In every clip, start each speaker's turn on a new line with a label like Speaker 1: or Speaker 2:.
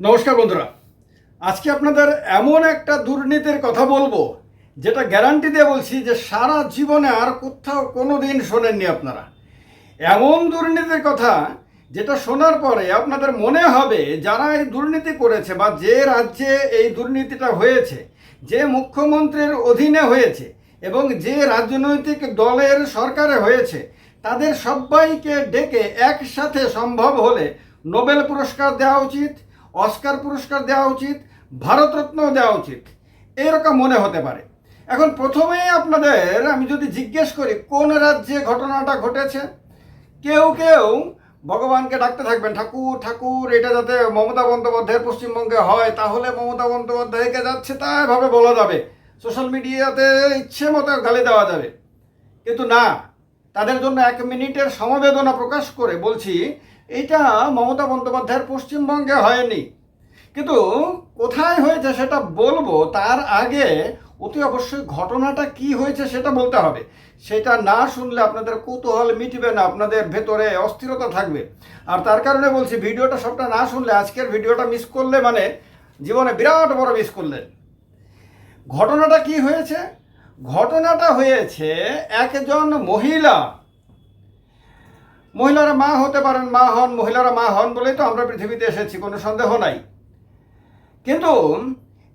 Speaker 1: নমস্কার বন্ধুরা। আজকে আপনাদের এমন একটা দুর্নীতির কথা বলব, যেটা গ্যারান্টি দিয়ে বলছি যে সারা জীবনে আর কোথাও কোনো দিন শোনেননি আপনারা। এমন দুর্নীতির কথা যেটা শোনার পরে আপনাদের মনে হবে যারা এই দুর্নীতি করেছে বা যে রাজ্যে এই দুর্নীতিটা হয়েছে, যে মুখ্যমন্ত্রীর অধীনে হয়েছে এবং যে রাজনৈতিক দলের সরকারে হয়েছে, তাদের সবাইকে ডেকে একসাথে সম্ভব হলে নোবেল পুরস্কার দেওয়া উচিত অস্কার পুরস্কার দেওয়া উচিত ভারতরত্ন দেওয়া উচিত। এরকম মনে হতে পারে। এখন প্রথমেই আপনাদের আমি যদি জিজ্ঞেস করি, কোন রাজ্যে ঘটনাটা ঘটেছে? কেউ কেউ ভগবানকে ডাকতে থাকবেন, ঠাকুর ঠাকুর, এটা যাতে মমতা বন্দ্যোপাধ্যায়ের পশ্চিমবঙ্গে হয়, তাহলে মমতা বন্দ্যোপাধ্যায়কে যাচ্ছে তা এভাবে বলা যাবে। সোশ্যাল মিডিয়াতে ইচ্ছে মতো গালি দেওয়া যাবে। কিন্তু না, তাদের জন্য এক মিনিটের সমবেদনা প্রকাশ করে বলছি এটা মমতা বন্দ্যোপাধ্যায়ের পশ্চিমবঙ্গে হয়নি। কিন্তু কোথায় হয়েছে সেটা বলব, তার আগে অতি অবশ্যই ঘটনাটা কি হয়েছে সেটা বলতে হবে। সেটা না শুনলে আপনাদের কৌতূহল মিটবে না, আপনাদের ভেতরে অস্থিরতা থাকবে। আর তার কারণে বলছি, ভিডিওটা সবটা না শুনলে, আজকের ভিডিওটা মিস করলে মানে জীবনে বিরাট বড় মিস করলেন। ঘটনাটা কি হয়েছে? ঘটনাটা হয়েছে, একজন মহিলা মহিলারা মা হতে পারেন, মা হন, মহিলারা মা হন বলেই তো আমরা পৃথিবীতে এসেছি, কোনো সন্দেহ নাই। কিন্তু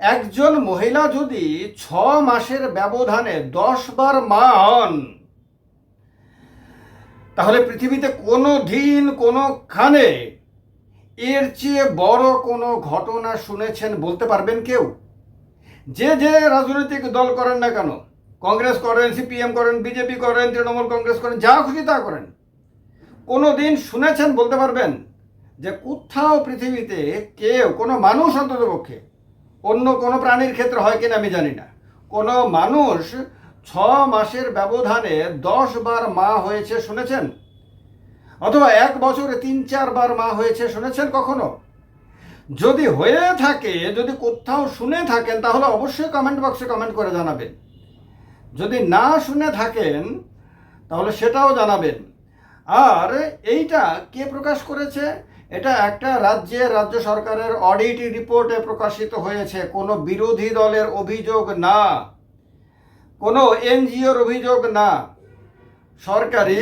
Speaker 1: একজন মহিলা যদি ছ মাসের ব্যবধানে দশ বার মা হন, তাহলে পৃথিবীতে কোনো দিন কোনোখানে এর চেয়ে বড় কোনো ঘটনা শুনেছেন বলতে পারবেন কেউ? যে যে রাজনৈতিক দল করেন না কেন, কংগ্রেস করেন, সিপিএম করেন, বিজেপি করেন, তৃণমূল কংগ্রেস করেন, যা খুশি তা করেন। কোনো দিন শুনেছেন, বলতে পারবেন, যে কোথাও পৃথিবীতে কেউ, কোনো মানুষ অন্ততপক্ষে অন্য কোনো প্রাণীর ক্ষেত্রে হয় কিনা আমি জানি না। কোনো মানুষ ছ মাসের ব্যবধানে দশ বার মা হয়েছে শুনেছেন? অথবা এক বছরে তিন চারবার মা হয়েছে শুনেছেন কখনো? যদি হয়ে থাকে, যদি কোথাও শুনে থাকেন, তাহলে অবশ্যই কমেন্ট বক্সে কমেন্ট করে জানাবেন। যদি না শুনে থাকেন, তাহলে সেটাও জানাবেন। আর এইটা কে প্রকাশ করেছে? এটা একটা রাজ্যের রাজ্য সরকারের অডিট রিপোর্টে প্রকাশিত হয়েছে। কোনো বিরোধী দলের অভিযোগ না। কোনো এনজিওর অভিযোগ না। সরকারি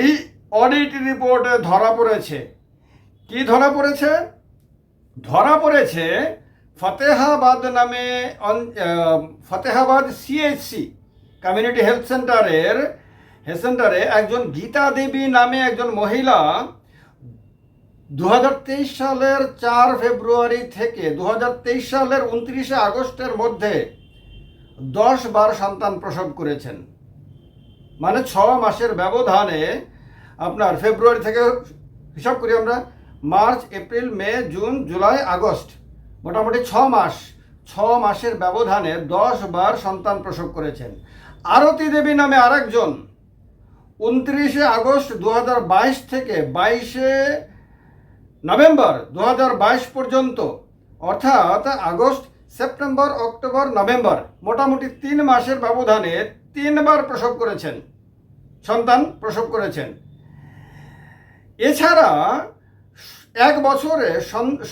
Speaker 1: অডিট রিপোর্টে ধরা পড়েছে। কি ধরা পড়েছে? ধরা পড়েছে ফতেহাবাদ নামে ফতেহাবাদ সিএইচসি কমিউনিটি হেলথ সেন্টারের হেলথ সেন্টারে একজন গীতা দেবী নামে একজন মহিলা দু হাজার তেইশ সালের চার ফেব্রুয়ারি থেকে দু হাজার তেইশ সালের উনত্রিশে আগস্টের মধ্যে দশ বার সন্তান প্রসব করেছেন। মানে ছ মাসের ব্যবধানে আপনার ফেব্রুয়ারি থেকে হিসাব করি আমরা, March, April, May, June, July, August মোটামুটি ছ মাস, ছ মাসের ব্যবধানে দশ বার সন্তান প্রসব করেছেন। আরতি দেবী নামে আরেকজন উনত্রিশে আগস্ট দু হাজার বাইশ থেকে বাইশে নভেম্বর দু হাজার বাইশ পর্যন্ত, অর্থাৎ আগস্ট, সেপ্টেম্বর, অক্টোবর, নভেম্বর, মোটামুটি তিন মাসের ব্যবধানে তিনবার প্রসব করেছেন। সন্তান প্রসব করেছেন। এছাড়া এক বছরে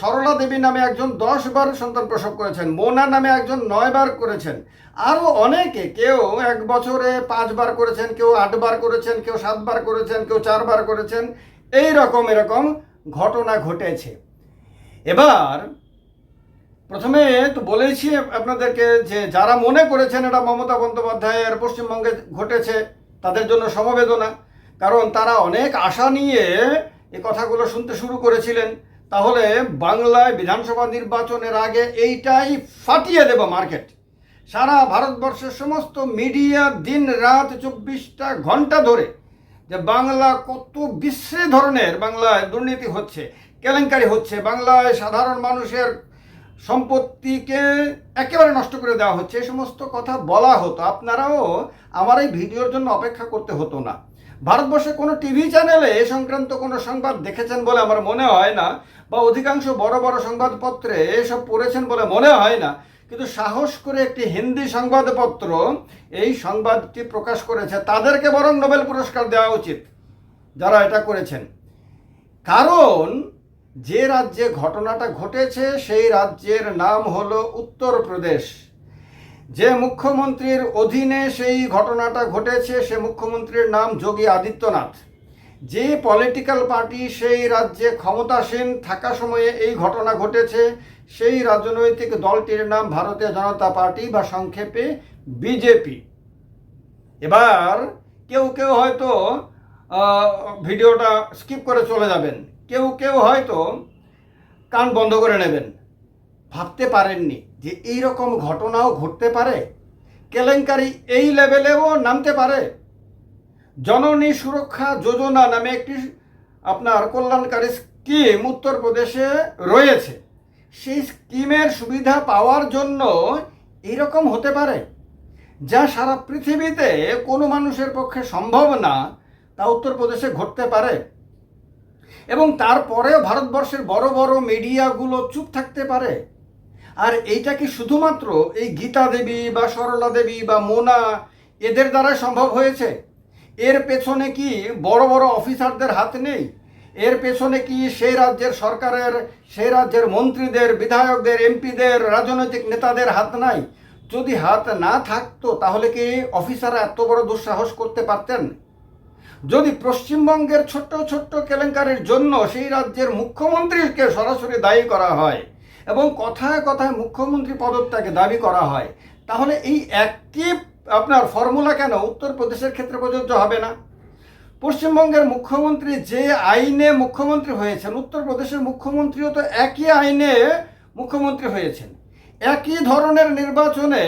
Speaker 1: সরলা দেবী নামে একজন দশ বার সন্তান প্রসব করেছেন, মোনা নামে একজন নয় বার করেছেন। আরও অনেকে কেউ এক বছরে পাঁচবার করেছেন, কেউ আটবার করেছেন, কেউ সাতবার করেছেন, কেউ চারবার করেছেন, এই রকম এরকম ঘটনা ঘটেছে। এবার প্রথমে তো বলেছি আপনাদেরকে যে যারা মনে করেছেন এটা মমতা বন্দ্যোপাধ্যায়ের পশ্চিমবঙ্গে ঘটেছে, তাদের জন্য সমবেদনা, কারণ তারা অনেক আশা নিয়ে এই কথাগুলো শুনতে শুরু করেছিলেন, তাহলে বাংলায় বিধানসভা নির্বাচনের আগে এইটাই ফাটিয়ে দেব মার্কেট। সারা ভারতবর্ষের সমস্ত মিডিয়া দিন রাত চব্বিশটা ঘণ্টা ধরে যে বাংলা কত বিশ্রী ধরনের বাংলায় দুর্নীতি হচ্ছে, কেলেঙ্কারি হচ্ছে, বাংলায় সাধারণ মানুষের সম্পত্তিকে একেবারে নষ্ট করে দেওয়া হচ্ছে এই সমস্ত কথা বলা হতো। আপনারাও আমার এই ভিডিওর জন্য অপেক্ষা করতে হতো না। ভারতবর্ষে কোনো টিভি চ্যানেলে এ সংক্রান্ত কোনো সংবাদ দেখেছেন বলে আমার মনে হয় না, বা অধিকাংশ বড় বড় সংবাদপত্রে এসব পড়েছেন বলে মনে হয় না। কিন্তু সাহস করে একটি হিন্দি সংবাদপত্র এই সংবাদটি প্রকাশ করেছে, তাদেরকে বরং নোবেল পুরস্কার দেওয়া উচিত, যারা এটা করেছেন। কারণ যে রাজ্যে ঘটনাটা ঘটেছে, সেই রাজ্যের নাম হলো উত্তরপ্রদেশ। যে মুখ্যমন্ত্রীর অধীনে সেই ঘটনাটা ঘটেছে, সে মুখ্যমন্ত্রীর নাম যোগী আদিত্যনাথ। যে পলিটিক্যাল পার্টি সেই রাজ্যে ক্ষমতাসীন থাকা সময়ে এই ঘটনা ঘটেছে, সেই রাজনৈতিক দলটির নাম ভারতীয় জনতা পার্টি বা সংক্ষেপে বিজেপি। এবার কেউ কেউ হয়তো ভিডিওটা স্কিপ করে চলে যাবেন। কেউ কেউ হয়তো কান বন্ধ করে নেবেন। ভাবতে পারেননি। যে এই রকম ঘটনাও ঘটতে পারে? কেলেঙ্কারি এই লেভেলেও নামতে পারে? জননী সুরক্ষা যোজনা নামে একটি আপনার কল্যাণকারী স্কিম উত্তরপ্রদেশে রয়েছে। সেই স্কিমের সুবিধা পাওয়ার জন্য এইরকম হতে পারে? যা সারা পৃথিবীতে কোনো মানুষের পক্ষে সম্ভব না, তা উত্তরপ্রদেশে ঘটতে পারে। এবং তারপরেও ভারতবর্ষের বড় বড় মিডিয়াগুলো চুপ থাকতে পারে। আর এইটা কি শুধুমাত্র এই গীতা দেবী বা সরলা দেবী বা মোনা এদের দ্বারা সম্ভব হয়েছে? এর পেছনে কি বড় বড় অফিসারদের হাত নেই? এর পেছনে কি সেই রাজ্যের সরকারের, সেই রাজ্যের মন্ত্রীদের, বিধায়কদের, এমপিদের, রাজনৈতিক নেতাদের হাত নাই? যদি হাত না থাকতো তাহলে কি অফিসাররা এত বড় দুঃসাহস করতে পারতেন? যদি পশ্চিমবঙ্গের ছোট্ট ছোট্ট কেলেঙ্কারির জন্য সেই রাজ্যের মুখ্যমন্ত্রীকে সরাসরি দায়ী করা হয় এবং কথায় কথায় মুখ্যমন্ত্রী পদত্যাগে দাবি করা হয়। তাহলে এই একই আপনার ফর্মুলা কেন উত্তরপ্রদেশের ক্ষেত্রে প্রযোজ্য হবে না? পশ্চিমবঙ্গের মুখ্যমন্ত্রী যে আইনে মুখ্যমন্ত্রী হয়েছেন, উত্তরপ্রদেশের মুখ্যমন্ত্রীও তো একই আইনে মুখ্যমন্ত্রী হয়েছেন। একই ধরনের নির্বাচনে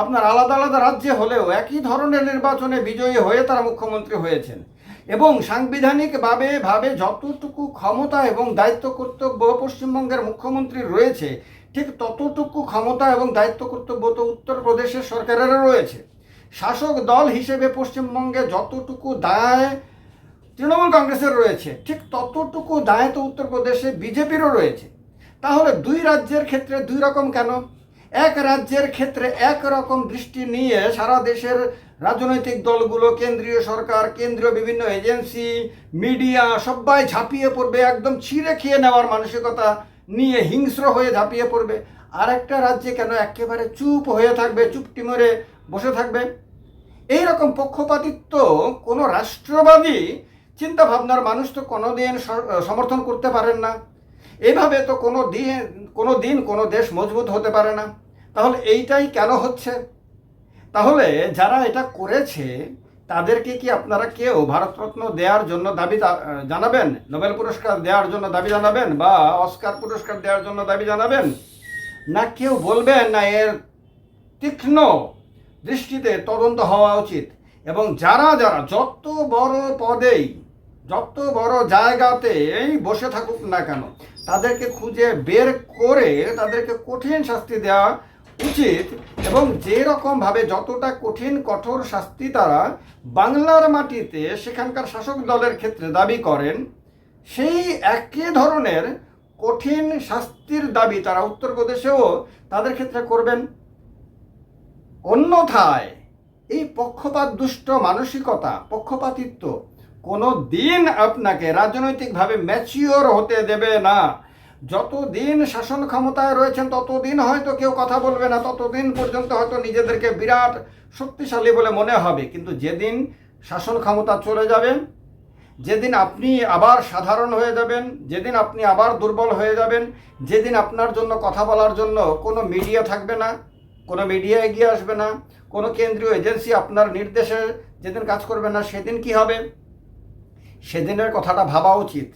Speaker 1: আপনার আলাদা আলাদা রাজ্যে হলেও একই ধরনের নির্বাচনে বিজয়ী হয়ে তারা মুখ্যমন্ত্রী হয়েছেন। এবং সাংবিধানিকভাবে ভাবে যতটুকু ক্ষমতা এবং দায়িত্ব কর্তব্য পশ্চিমবঙ্গের মুখ্যমন্ত্রীর রয়েছে, ঠিক ততটুকু ক্ষমতা এবং দায়িত্ব কর্তব্য তো উত্তরপ্রদেশের সরকারেরও রয়েছে। শাসক দল হিসেবে পশ্চিমবঙ্গে যতটুকু দায় তৃণমূল কংগ্রেসের রয়েছে, ঠিক ততটুকু দায় তো উত্তরপ্রদেশে বিজেপিরও রয়েছে। তাহলে দুই রাজ্যের ক্ষেত্রে দুই রকম কেন? এক রাজ্যের ক্ষেত্রে এক রকম দৃষ্টি নিয়ে সারা দেশের রাজনৈতিক দলগুলো, কেন্দ্রীয় সরকার, কেন্দ্রীয় বিভিন্ন এজেন্সি, মিডিয়া সবাই ঝাঁপিয়ে পড়বে, একদম ছিঁড়ে খেয়ে নেওয়ার মানসিকতা নিয়ে হিংস্র হয়ে ঝাঁপিয়ে পড়বে। আর একটা রাজ্যে কেন একেবারে চুপ হয়ে থাকবে, চুপটি মরে বসে থাকবে? এই রকম পক্ষপাতিত্ব কোনো রাষ্ট্রবাদী চিন্তা ভাবনার মানুষ তো কোনোদিন সমর্থন করতে পারেন না। এইভাবে তো কোনো দিন কোনো দিন কোনো দেশ মজবুত হতে পারে না। তাহলে এইটাই কেন হচ্ছে? তাহলে যারা এটা করেছে, তাদেরকে কি আপনারা কেউ ভারতরত্ন দেওয়ার জন্য দাবি জানাবেন? নোবেল পুরস্কার দেওয়ার জন্য দাবি জানাবেন বা অস্কার পুরস্কার দেওয়ার জন্য দাবি জানাবেন? না কেউ বলবেন না, এর তীক্ষ্ণ দৃষ্টিতে তদন্ত হওয়া উচিত। এবং যারা যারা যত বড় পদেই, যত বড় জায়গাতেই বসে থাকুক না কেন, তাদেরকে খুঁজে বের করে তাদেরকে কঠিন শাস্তি দেওয়া উচিত এবং যে রকমভাবে যতটা কঠিন, কঠোর শাস্তি তারা বাংলার মাটিতে সেখানকার শাসক দলের ক্ষেত্রে দাবি করেন, সেই একই ধরনের কঠিন শাস্তির দাবি তারা উত্তরপ্রদেশেও তাদের ক্ষেত্রে করবেন। অন্যথায় এই পক্ষপাত, দুষ্ট মানসিকতা, পক্ষপাতিত্ব কোনো দিন আপনাকে রাজনৈতিকভাবে ম্যাচিওর হতে দেবে না। যতদিন শাসন ক্ষমতায় রয়েছেন, ততদিন হয়তো কেউ কথা বলবে না, ততদিন পর্যন্ত হয়তো নিজেদেরকে বিরাট শক্তিশালী বলে মনে হবে। কিন্তু যেদিন শাসন ক্ষমতা চলে যাবে, যেদিন আপনি আবার সাধারণ হয়ে যাবেন, যেদিন আপনি আবার দুর্বল হয়ে যাবেন, যেদিন আপনার জন্য কথা বলার জন্য কোনো মিডিয়া থাকবে না, কোনো মিডিয়া এগিয়ে আসবে না, কোনো কেন্দ্রীয় এজেন্সি আপনার নির্দেশে যেদিন কাজ করবে না, সেদিন কি হবে? সেদিনের কথাটা ভাবা উচিত।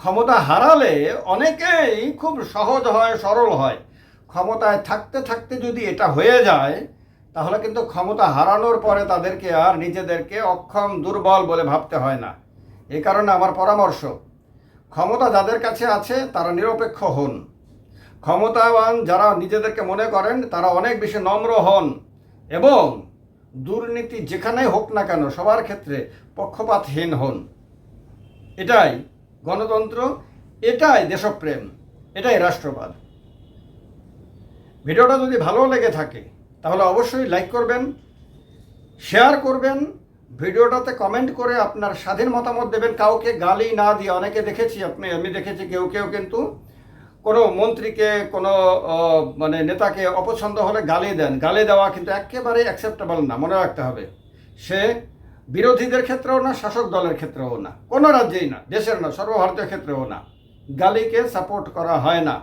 Speaker 1: ক্ষমতা হারালে অনেকেই খুব সহজ হয়, সরল হয়। ক্ষমতায় থাকতে থাকতে যদি এটা হয়ে যায়, তাহলে কিন্তু ক্ষমতা হারানোর পরে তাদেরকে আর নিজেদেরকে অক্ষম, দুর্বল বলে ভাবতে হয় না। এ কারণে আমার পরামর্শ, ক্ষমতা যাদের কাছে আছে, তারা নিরপেক্ষ হন। ক্ষমতাবান যারা নিজেদেরকে মনে করেন, তারা অনেক বেশি নম্র হন এবং দুর্নীতি যেখানে হোক না কেন, সবার ক্ষেত্রে পক্ষপাতহীন হন। এটাই গণতন্ত্র, এটাই দেশপ্রেম, এটাই রাষ্ট্রবাদ। ভিডিওটা যদি ভালো লেগে থাকে, তাহলে অবশ্যই লাইক করবেন শেয়ার করবেন, ভিডিওটাতে কমেন্ট করে আপনার স্বাধীন মতামত দেবেন। কাউকে গালি না দিয়ে, অনেকে দেখেছি আপনি, আমি দেখেছি কেউ কেউ কিন্তু কোনো মন্ত্রীকে, কোনো মানে নেতাকে অপছন্দ হলে গালি দেন। গালি দেওয়া কিন্তু একেবারে অ্যাকসেপ্টেবল না, মনে রাখতে হবে। সে বিরোধীদের ক্ষেত্রেও না, শাসক দলের ক্ষেত্রেও না, কোনো রাজ্যেই না, দেশের না, সর্বভারতীয় ক্ষেত্রেও না, গালিকে সাপোর্ট করা হয় না।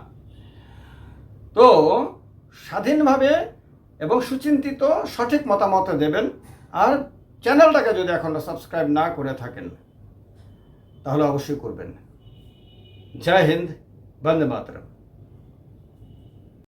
Speaker 1: তো স্বাধীনভাবে এবং সুচিন্তিত সঠিক মতামত দেবেন আর চ্যানেলটাকে যদি এখনও সাবস্ক্রাইব না করে থাকেন, তাহলে অবশ্যই করবেন। জয় হিন্দ, বন্দে মাতরম।